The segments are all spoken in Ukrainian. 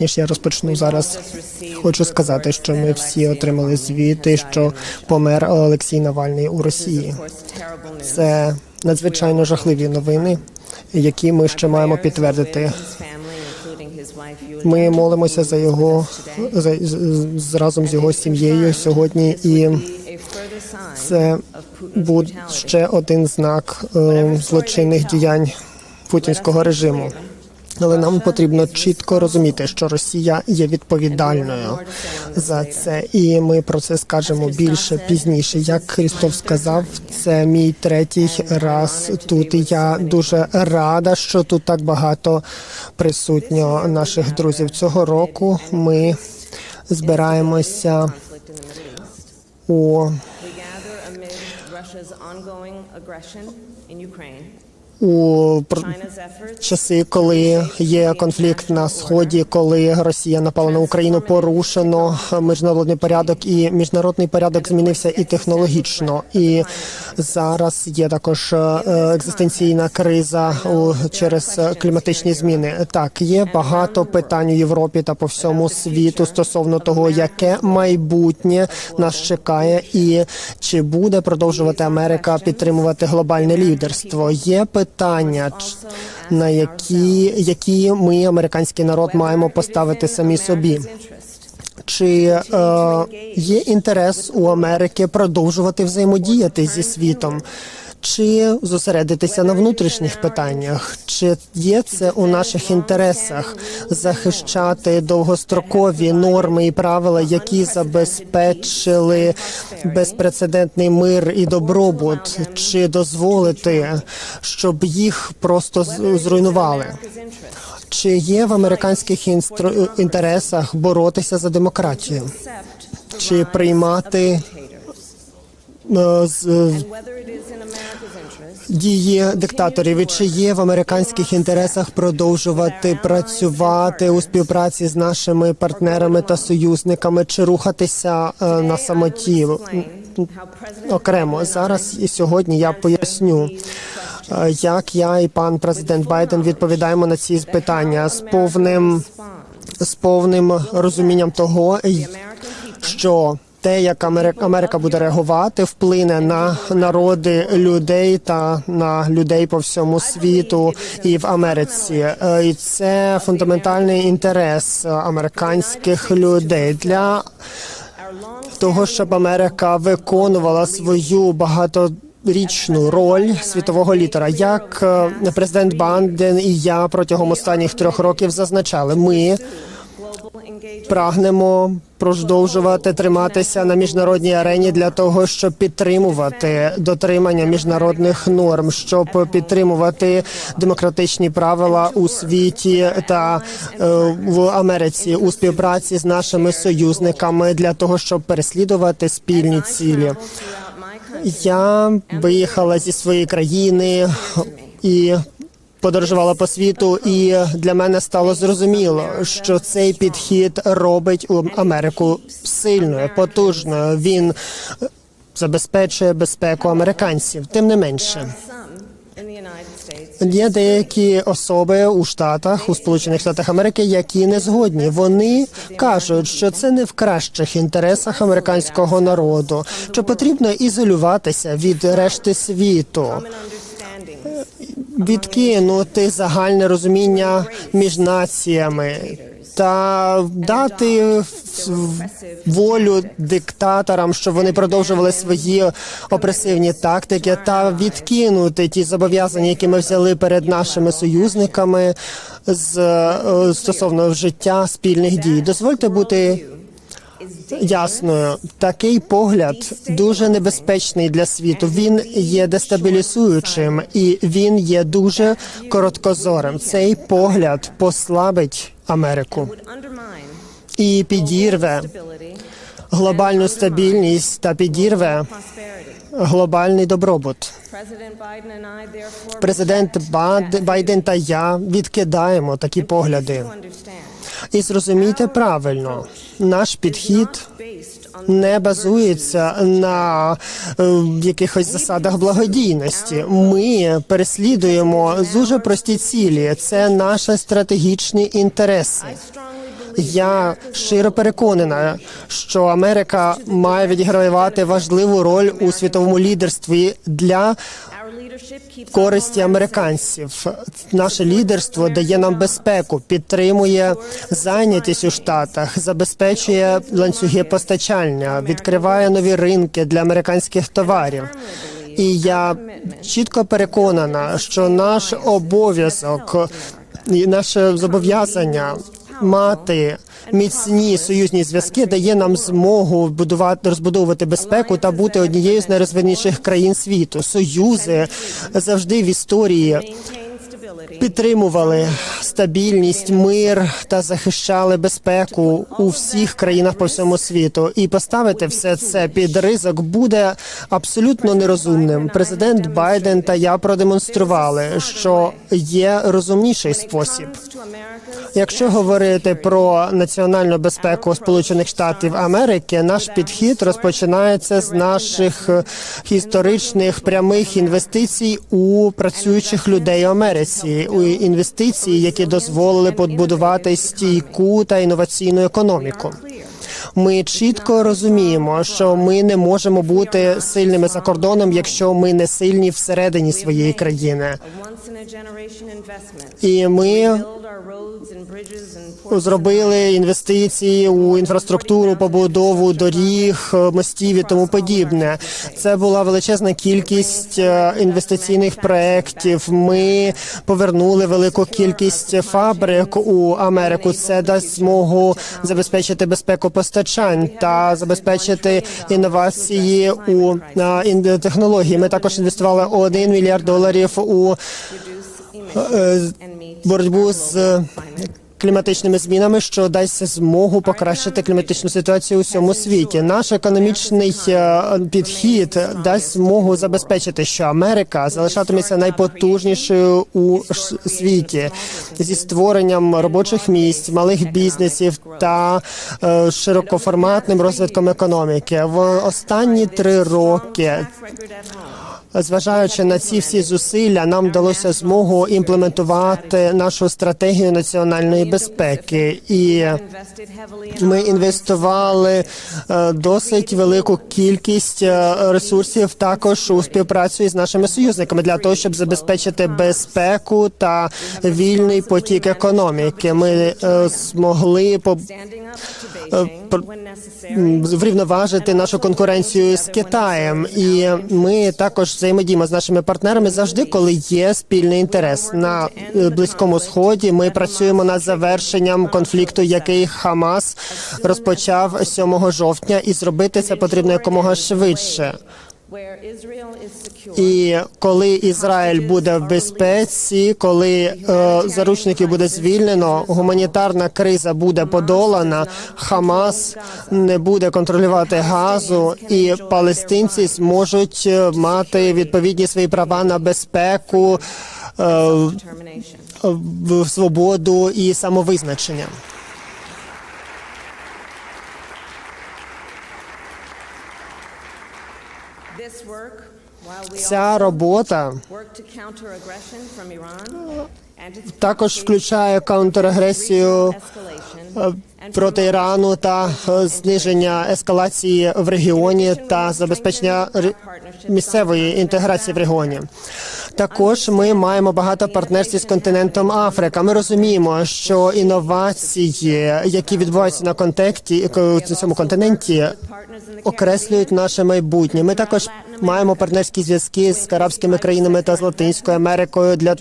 Ніж я розпочну зараз, хочу сказати, що ми всі отримали звіти, що помер Олексій Навальний у Росії. Це надзвичайно жахливі новини, які ми ще маємо підтвердити. Ми молимося за його за, з- разом з його сім'єю сьогодні, і це буде ще один знак е, злочинних діянь путінського режиму. Але нам потрібно чітко розуміти, що Росія є відповідальною за це, і ми про це скажемо більше пізніше. Як Христов сказав, це мій третій раз тут. Я дуже рада, що тут так багато присутньо наших друзів. Цього року ми збираємося у у часи, коли є конфлікт на сході, коли Росія напала на Україну, порушено міжнародний порядок, і міжнародний порядок змінився і технологічно. І зараз є також е, екзистенційна криза через кліматичні зміни. Так, є багато питань у Європі та по всьому світу стосовно того, яке майбутнє нас чекає, і чи буде продовжувати Америка підтримувати глобальне лідерство. Є питання, ч- на які, які ми, американський народ, маємо поставити самі собі. Чи е, є інтерес у Америки продовжувати взаємодіяти зі світом? Чи зосередитися на внутрішніх питаннях? Чи є це у наших інтересах захищати довгострокові норми і правила, які забезпечили безпрецедентний мир і добробут? Чи дозволити, щоб їх просто зруйнували? Чи є в американських інстру... інтересах боротися за демократію? Чи приймати е, з- дії диктаторів? І чи є в американських інтересах продовжувати працювати у співпраці з нашими партнерами та союзниками, чи рухатися е, на самоті? окремо зараз і сьогодні я поясню, е, як я і пан президент Байден відповідаємо на ці питання з повним з повним розумінням того, що те, як Америка, буде реагувати, вплине на народи людей та на людей по всьому світу і в Америці. Е, І це фундаментальний інтерес американських людей для того, щоб Америка виконувала свою багаторічну роль світового лідера. Як е, президент Банден і я протягом останніх трьох років зазначали, ми прагнемо продовжувати триматися на міжнародній арені для того, щоб підтримувати дотримання міжнародних норм, щоб підтримувати демократичні правила у світі та е, в Америці у співпраці з нашими союзниками для того, щоб переслідувати спільні цілі. Я виїхала зі своєї країни і подорожувала по світу, і для мене стало зрозуміло, що цей підхід робить Америку сильною, потужною. Він забезпечує безпеку американців. Тим не менше, Є деякі особи у Штатах, у Сполучених Штатах Америки, які не згодні. Вони кажуть, що це не в кращих інтересах американського народу, що потрібно ізолюватися від решти світу, відкинути загальне розуміння між націями. Та дати волю диктаторам, щоб вони продовжували свої опресивні тактики, та відкинути ті зобов'язання, які ми взяли перед нашими союзниками з е, стосовно життя спільних дій. Дозвольте бути ясною. Такий погляд дуже небезпечний для світу. Він є дестабілізуючим і він є дуже короткозорим. Цей погляд послабить Америку і підірве глобальну стабільність та підірве глобальний добробут. Президент Байден та я відкидаємо такі погляди. І зрозумійте правильно, наш підхід не базується на е, якихось засадах благодійності. Ми переслідуємо дуже прості цілі. Це наші стратегічні інтереси. Я щиро переконана, що Америка має відігравати важливу роль у світовому лідерстві для користі американців. Наше лідерство дає нам безпеку, підтримує зайнятість у штатах, забезпечує ланцюги постачання, відкриває нові ринки для американських товарів. І я чітко переконана, що наш обов'язок і наше зобов'язання мати міцні союзні зв'язки дає нам змогу будувати розбудовувати безпеку та бути однією з найрозвиніших країн світу. Союзи завжди в історії підтримували стабільність, мир та захищали безпеку у всіх країнах по всьому світу. І поставити все це під ризик буде абсолютно нерозумним. Президент Байден та я продемонстрували, що є розумніший спосіб. Якщо говорити про національну безпеку Сполучених Штатів Америки, наш підхід розпочинається з наших історичних прямих інвестицій у працюючих людей в Америці, інвестиції, які дозволили побудувати стійку та інноваційну економіку. Ми чітко розуміємо, що ми не можемо бути сильними за кордоном, якщо ми не сильні всередині своєї країни. І ми зробили інвестиції у інфраструктуру, побудову доріг, мостів і тому подібне. Це була величезна кількість е, інвестиційних проєктів. Ми повернули велику кількість фабрик у Америку. Це дасть змогу забезпечити безпеку постачань та забезпечити інновації у технології. Ми також інвестували 1 мільярд доларів у боротьбу з кліматичними змінами, що дасть змогу покращити кліматичну ситуацію у всьому світі. Наш економічний е, підхід дасть змогу забезпечити, що Америка залишатиметься найпотужнішою у світі зі створенням робочих місць, малих бізнесів та е, широкоформатним розвитком економіки. В останні три роки Зважаючи на ці всі зусилля, нам вдалося змогу імплементувати нашу стратегію національної і ми інвестували е, досить велику кількість е, ресурсів також у співпрацю із нашими союзниками для того, щоб забезпечити безпеку та вільний потік економіки. Ми е, змогли по врівноважити нашу конкуренцію з Китаєм, і ми також взаємодіємо з нашими партнерами завжди, коли є спільний інтерес на близькому сході. Ми працюємо над завершенням конфлікту, який Хамас розпочав 7 жовтня, і зробити це потрібно якомога швидше. І коли Ізраїль буде в безпеці, коли е, заручників буде звільнено, гуманітарна криза буде подолана, Хамас не буде контролювати газу, і палестинці зможуть е, мати відповідні свої права на безпеку, е, свободу і самовизначення. Ця робота також включає контрагресію е, проти Ірану та зниження ескалації в регіоні та забезпечення місцевої інтеграції в регіоні. Також ми маємо багато партнерств з континентом Африка. Ми розуміємо, що інновації, які відбуваються на контексті на цьому континенті, окреслюють наше майбутнє. Ми також маємо партнерські зв'язки з арабськими країнами та з Латинською Америкою для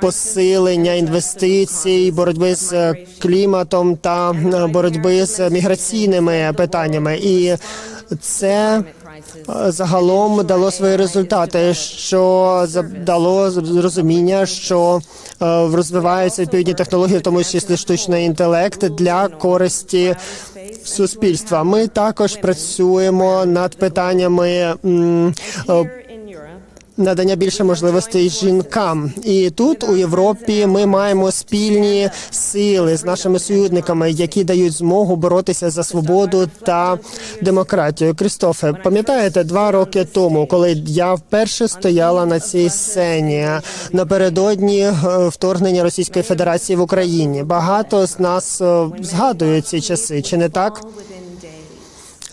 посилення інвестицій, боротьби з е, кліматом та е, боротьби з міграційними питаннями. І це е, загалом дало свої результати, що дало зрозуміння, що е, розвиваються відповідні технології, в тому числі штучний інтелект для користі суспільства. Ми також працюємо над питаннями е, надання більше можливостей жінкам. І тут у Європі ми маємо спільні сили з нашими союзниками, які дають змогу боротися за свободу та демократію. Крістофе, пам'ятаєте, два роки тому, коли я вперше стояла на цій сцені напередодні е, вторгнення Російської Федерації в Україні. Багато з нас е, згадують ці часи, чи не так?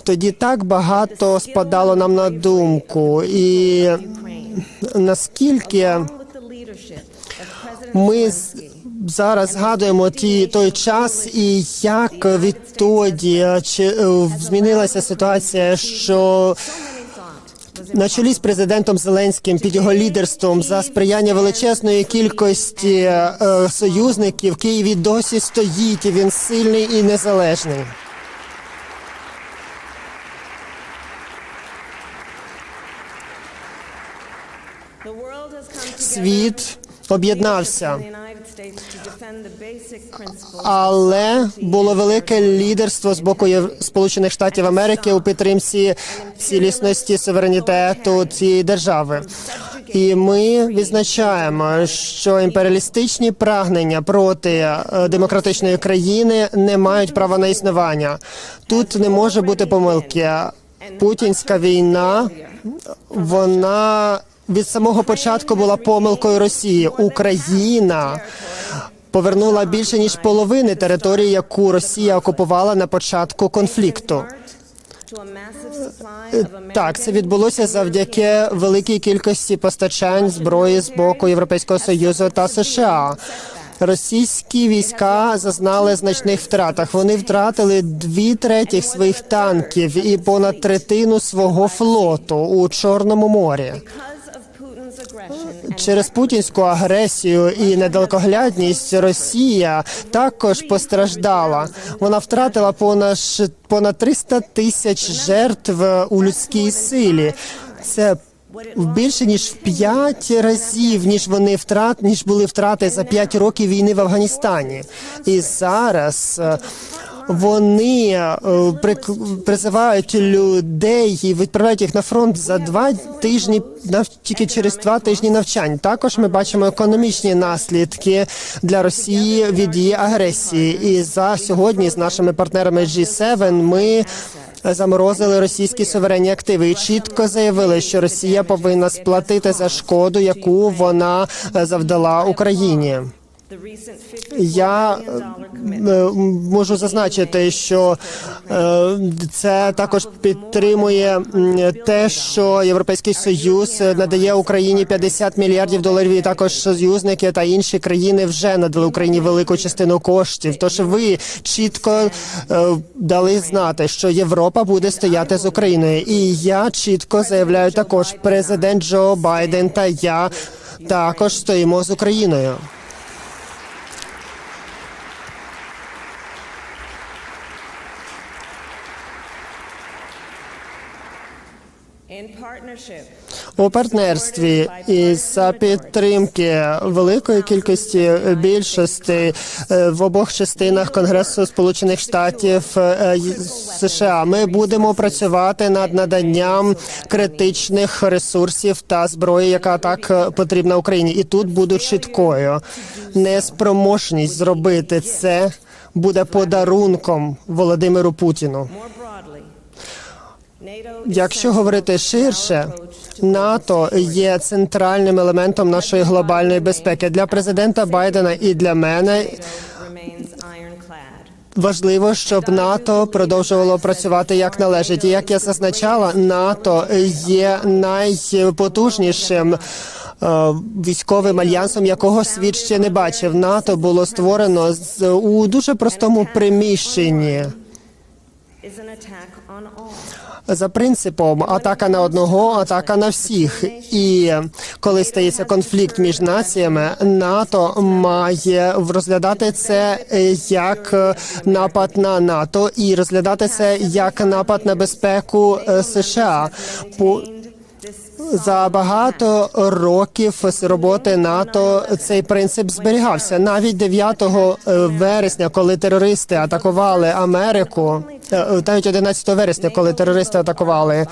Тоді так багато спадало нам на думку, і наскільки ми зараз згадуємо ті той час, і як відтоді чи е, змінилася ситуація, що на чолі з президентом Зеленським під його лідерством за сприяння величезної кількості е, союзників Київ і досі стоїть. і Він сильний і незалежний. Світ об'єднався. Але було велике лідерство з боку Сполучених Штатів Америки у підтримці цілісності суверенітету цієї держави. І ми відзначаємо, що імперіалістичні прагнення проти е, демократичної країни не мають права на існування. Тут не може бути помилки. Путінська війна вона від самого початку була помилкою Росії. Україна повернула більше ніж половини території, яку Росія окупувала на початку конфлікту. Так, це відбулося завдяки великій кількості постачань зброї з боку Європейського союзу та США. Російські війська зазнали значних втратах. Вони втратили дві третіх своїх танків і понад третину свого флоту у Чорному морі. Через путінську агресію і недалекоглядність Росія також постраждала. Вона втратила понад понад 300 тисяч жертв у людській силі. Це більше ніж в п'ять разів, ніж вони втрат, ніж були втрати за п'ять років війни в Афганістані. І зараз е, вони е, призивають людей і відправляють їх на фронт за два тижні тільки через два тижні навчань. Також ми бачимо економічні наслідки для Росії від її агресії. І за сьогодні з нашими партнерами G7 ми заморозили російські суверенні активи і чітко заявили, що Росія повинна сплатити за шкоду, яку вона е, завдала Україні. Я е, можу зазначити, що е, це також підтримує те, що Європейський Союз надає Україні 50 мільярдів доларів. І також союзники та інші країни вже надали Україні велику частину коштів. Тож ви чітко е, дали знати, що Європа буде стояти з Україною. І я чітко заявляю також, президент Джо Байден та я також стоїмо з Україною. У партнерстві і за підтримки великої кількості більшості е, в обох частинах Конгресу Сполучених Штатів е, США. Ми будемо працювати над наданням критичних ресурсів та зброї, яка так потрібна Україні, і тут буду чіткою. Неспроможність зробити це буде подарунком Володимиру Путіну. Якщо говорити ширше, НАТО є центральним елементом нашої глобальної безпеки для президента Байдена і для мене. Важливо, щоб НАТО продовжувало працювати як належить. І як я зазначала, НАТО є найпотужнішим. е, Військовим альянсом, якого світ ще не бачив, НАТО було створено з у дуже простому приміщенні. За принципом атака на одного, атака на всіх. І коли стається конфлікт між націями, НАТО має розглядати це як напад на НАТО і розглядати це як напад на безпеку е, США. За багато років з роботи НАТО цей принцип зберігався. Навіть 9 вересня, коли терористи атакували Америку, е, навіть 11 вересня, коли терористи атакували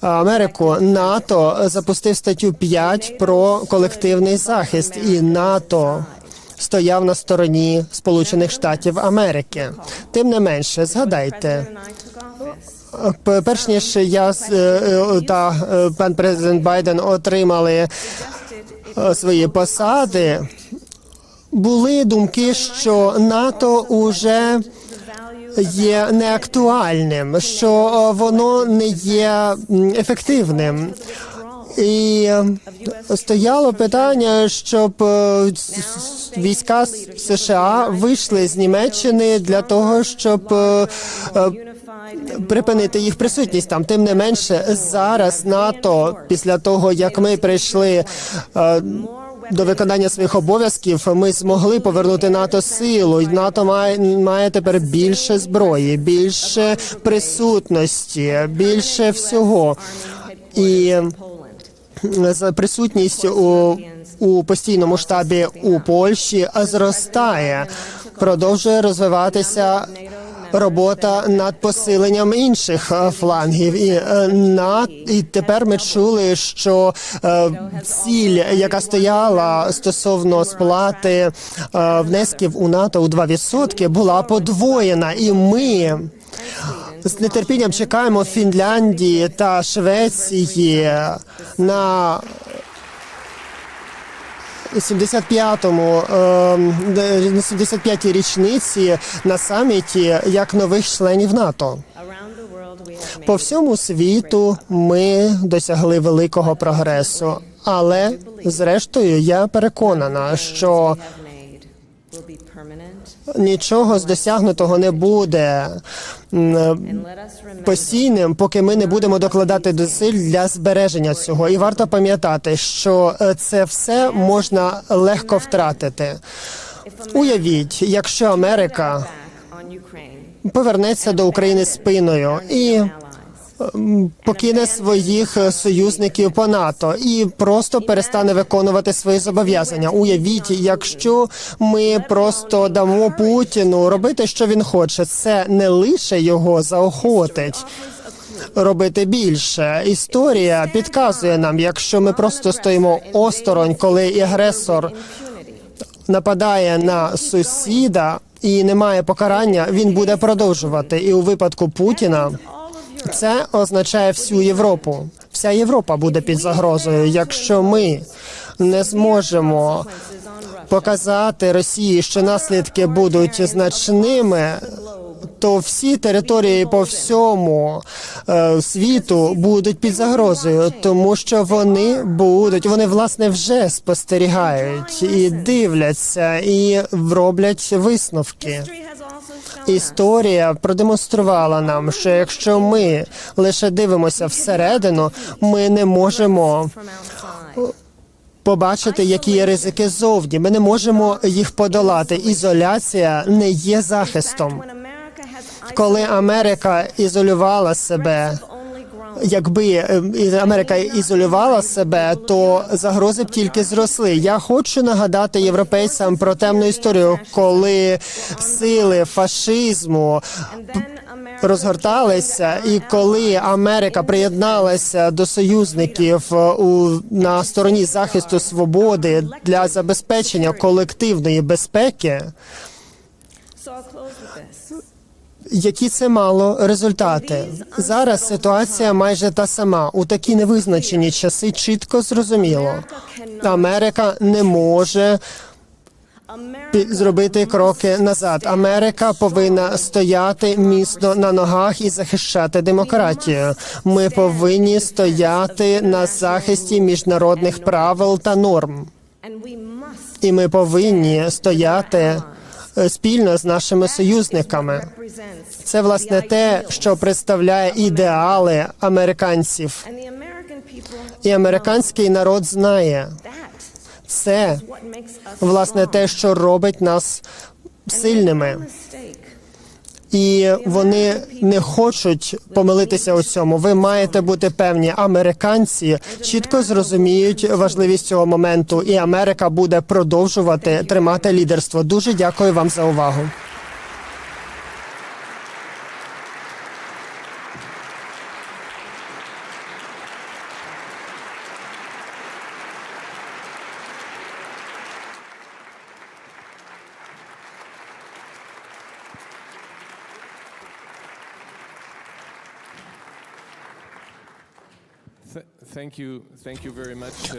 Америку, НАТО запустив статтю 5 про колективний захист, і НАТО стояв на стороні Сполучених Штатів Америки. Тим не менше, згадайте. П- Перш ніж я е, е, та е, пан президент Байден отримали е, свої посади, були думки, що НАТО уже є неактуальним, що е, воно не є ефективним. І е, стояло питання, щоб е, війська США вийшли з Німеччини для того, щоб припинити їх присутність там. Тим не менше, зараз НАТО, після того як ми прийшли до виконання своїх обов'язків, ми змогли повернути НАТО силу. НАТО має, має тепер більше зброї, більше присутності, більше всього. І за присутність у, у постійному штабі у Польщі зростає, продовжує розвиватися робота над посиленням інших е, флангів. І е, на і тепер ми чули, що е, ціль, яка стояла стосовно сплати внесків у НАТО у 2%, була подвоєна, і ми. З нетерпінням чекаємо Фінляндії та Швеції на 75-му ем, на 75-й річниці на саміті як нових членів НАТО. По всьому світу ми досягли великого прогресу, але зрештою я переконана, що нічого з досягнутого не буде постійним, поки ми не будемо докладати зусиль для збереження цього. І варто пам'ятати, що е, це все можна легко втратити. Уявіть, якщо Америка повернеться до України спиною і покине своїх е, союзників по НАТО і просто перестане виконувати свої зобов'язання. Уявіть, якщо ми просто дамо Путіну робити, що він хоче, це не лише його заохотить. Робити більше історія підказує нам, якщо ми просто стоїмо осторонь, коли агресор нападає на сусіда і немає покарання, він буде продовжувати. І у випадку Путіна це означає всю Європу. Вся Європа буде під загрозою, якщо ми не зможемо показати Росії, що наслідки будуть значними. То всі території по всьому е, світу будуть під загрозою, тому що вони будуть, вони власне вже спостерігають і дивляться, і роблять висновки. Історія продемонструвала нам, що якщо ми лише дивимося всередину, ми не можемо побачити, які є ризики зовні. Ми не можемо їх подолати. Ізоляція не є захистом. Коли Америка ізолювала себе, якби е, Америка ізолювала себе, то загрози б тільки зросли. Я хочу нагадати європейцям про темну історію, коли сили фашизму розгорталися, і коли Америка приєдналася до союзників е, у на стороні захисту свободи для забезпечення колективної безпеки. Які це мало результати зараз? Ситуація майже та сама у такі невизначені часи. Чітко зрозуміло, Америка не може зробити кроки назад. Америка повинна стояти міцно на ногах і захищати демократію. Ми повинні стояти на захисті міжнародних правил та норм, і ми повинні стояти спільно з нашими союзниками. Це власне те, що представляє ідеали американців, і американський народ знає це власне те, що робить нас сильними. І вони не хочуть помилитися у цьому. Ви маєте бути певні. Американці чітко зрозуміють важливість цього моменту, і Америка буде продовжувати тримати лідерство. Дуже дякую вам за увагу.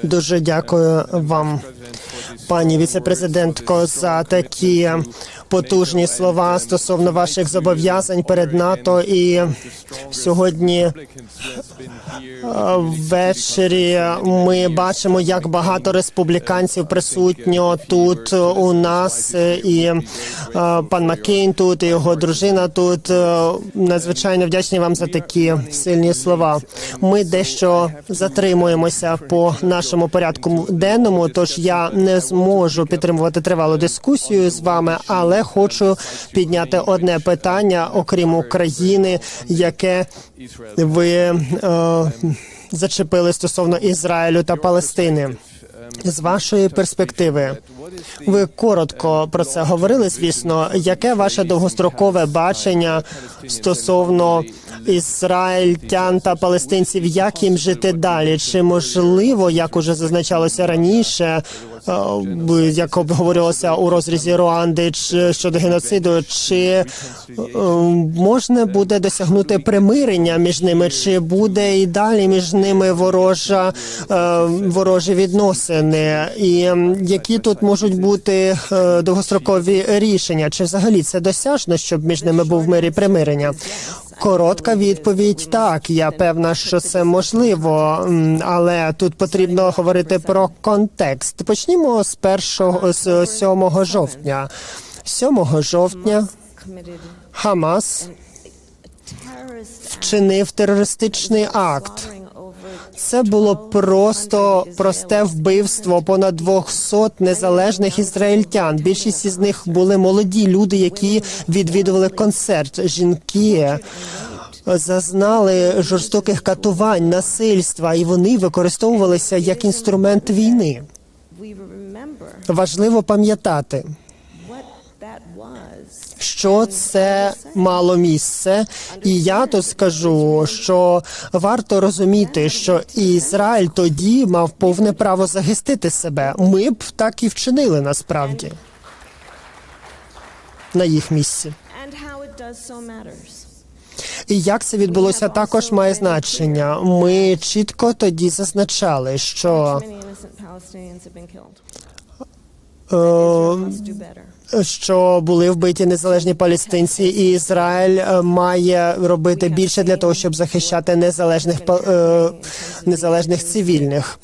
Дуже дякую вам, пані віцепрезидентко, за такі потужні слова стосовно ваших зобов'язань перед НАТО. І сьогодні the Ввечері ми бачимо, як багато республіканців присутньо тут у нас, і е, пан Маккейн тут, і його дружина тут. Е, Надзвичайно вдячні вам за такі сильні слова. Ми дещо затримуємося по нашому порядку денному, тож я не зможу підтримувати тривалу дискусію з вами, але хочу підняти одне питання, окрім України, яке ви е, зачепили стосовно Ізраїлю та Палестини. З вашої перспективи, ви коротко про це говорили. Звісно, яке ваше довгострокове бачення стосовно ізраїльтян та палестинців? Як їм жити далі? Чи можливо, як уже зазначалося раніше, як обговорювалося у розрізі Руанди щодо геноциду, чи е, можна буде досягнути примирення між ними, чи буде і далі між ними ворожа е, ворожі відносини, і які тут можуть бути е, довгострокові рішення? Чи взагалі це досяжно, щоб між ними був мир і примирення? Коротка відповідь так. Я певна, що це можливо, але тут потрібно говорити про контекст. Почнімо з першого з 7 жовтня. 7 жовтня Хамас вчинив терористичний акт. Це було просто просте вбивство понад 200 незалежних ізраїльтян. Більшість із них були молоді люди, які відвідували концерт. Жінки зазнали жорстоких катувань, насильства, і вони використовувалися як інструмент війни. Важливо пам'ятати, що це мало місце, і я то скажу, що варто розуміти, що Ізраїль тоді мав повне право захистити себе. Ми б так і вчинили насправді на їх місці. І як це відбулося, також має значення. Ми чітко тоді зазначали, що Що були вбиті незалежні палестинці, і Ізраїль е, має робити більше для того, щоб захищати незалежних е, незалежних цивільних.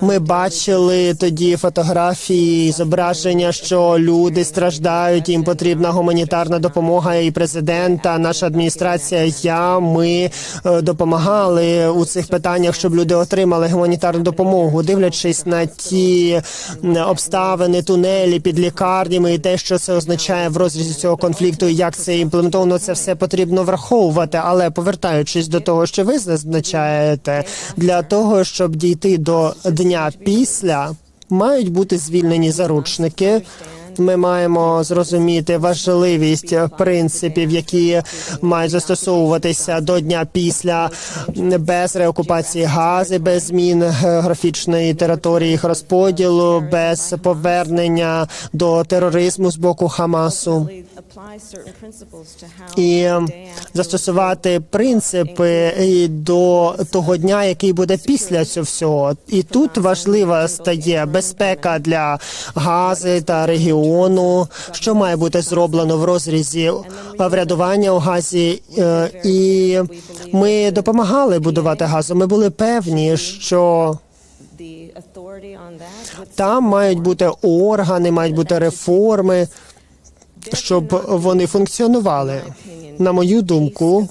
Ми бачили тоді фотографії, зображення, що люди страждають, їм потрібна гуманітарна допомога. І президента, наша адміністрація, я ми е, допомагали у цих питаннях, щоб люди отримали гуманітарну допомогу, дивлячись на ті обставини, тунелі під лікарнями і те, що це означає в розрізі цього конфлікту, і як це імплементовано, це все потрібно враховувати. Але повертаючись до того, що ви зазначаєте, для того, щоб дійти до дня після, мають бути звільнені заручники. Ми маємо зрозуміти важливість принципів, які мають застосовуватися до дня після без реокупації гази, без змін географічної території їх розподілу, без повернення до тероризму з боку Хамасу. І застосувати принципи до того дня, який буде після цього всього. І тут важлива стає безпека для Гази та регіону, що має бути зроблено в розрізі врядування у Газі. Е, І ми допомагали будувати газу. Ми були певні, що там мають бути органи, мають бути реформи, щоб вони функціонували. На мою думку,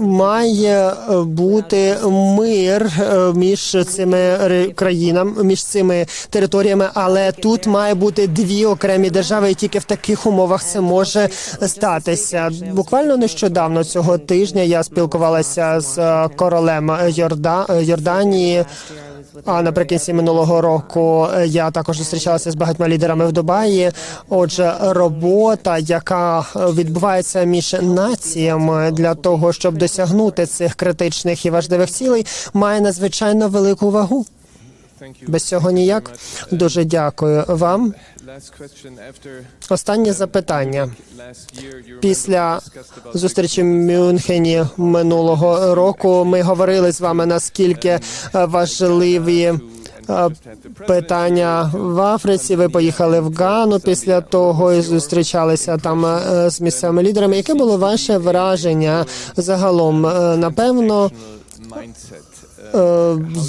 має е, бути мир е, між цими країнами, між цими територіями, але тут має бути дві окремі держави, і тільки в таких умовах це може статися. Буквально нещодавно цього тижня я спілкувалася з е, королем Йорда- Йорданії. А наприкінці минулого року е, я також зустрічалася з багатьма лідерами в Дубаї. Отже, робота, яка е, відбувається між націями для того, щоб досягнути цих критичних і важливих цілей, має надзвичайно велику вагу. Без цього ніяк. Дуже дякую вам. Останнє запитання. Після зустрічі в Мюнхені минулого року ми говорили з вами наскільки е, важливі е, питання в Африці. Ви поїхали в Гану після того і зустрічалися там е, з місцевими лідерами. Яке було ваше враження загалом? Напевно,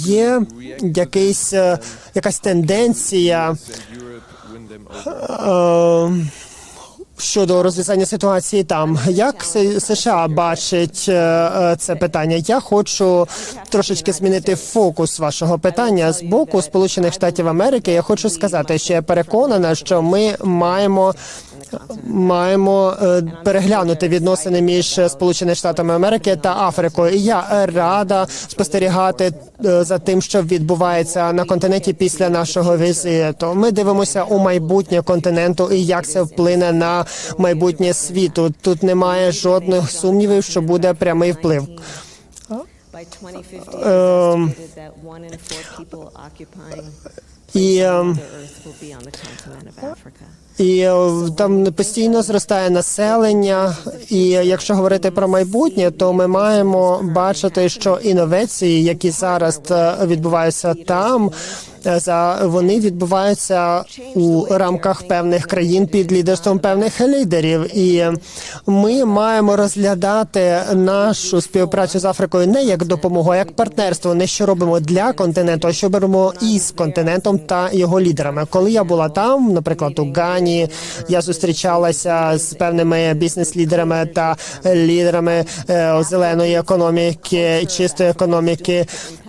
є якийсь е, якась тенденція. Е, Щодо розв'язання ситуації там, як США бачить е, е, це питання? Я хочу трошечки змінити фокус вашого питання з боку Сполучених Штатів Америки. Я хочу сказати, що я переконана, що ми маємо. Маємо е, переглянути відносини між Сполученими Штатами Америки та Африкою. І я рада спостерігати е, за тим, що відбувається на континенті після нашого візиту. Ми дивимося у майбутнє континенту і як це вплине на майбутнє світу. Тут немає жодних сумнівів, що буде прямий вплив. By 2050, it's Um, estimated that one in four people occupying І, places on ем. І е, там постійно зростає населення. І якщо говорити про майбутнє, то ми маємо бачити, що інновації, які зараз е, відбуваються там, е, за вони відбуваються у рамках певних країн під лідерством певних лідерів. І ми маємо розглядати нашу співпрацю з Африкою не як допомогу, а як партнерство. Не що робимо для континенту, а що робимо із континентом та його лідерами. Коли я була там, наприклад, у Гані, я зустрічалася з певними бізнес-лідерами та лідерами е, зеленої економіки, чистої економіки.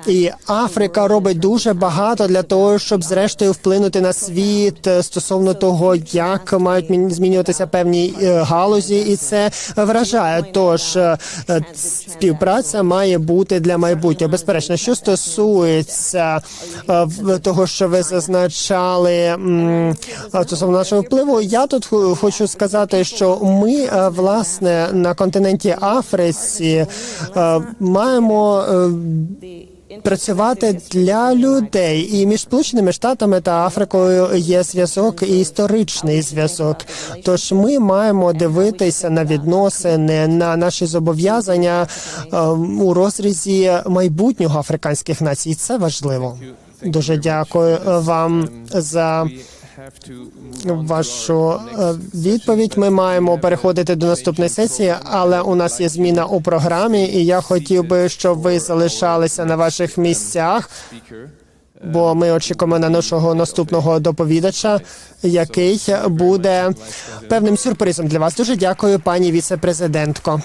І Африка робить дуже багато для того, щоб зрештою вплинути на світ е, стосовно того, як мають змінюватися певні е, галузі, і це вражає. Тож е, співпраця має бути для майбутнього. Безперечно, що стосується того, що ви зазначали стосовно нашого впливу, я тут хо- хочу сказати, що ми власне на континенті Африці маємо. Працювати для людей і між сполученими штатами та Африкою є зв'язок і історичний зв'язок. Тож ми маємо дивитися на відносини, на наші зобов'язання е, у розрізі майбутнього африканських націй. Це важливо. Дуже дякую вам за Вашу е, відповідь. Ми маємо переходити до наступної сесії, але у нас є зміна у програмі, і я хотів би, щоб ви залишалися на ваших місцях. Бо ми очікуємо на нашого наступного доповідача, який буде певним сюрпризом для вас. Дуже дякую, пані віце-президентко.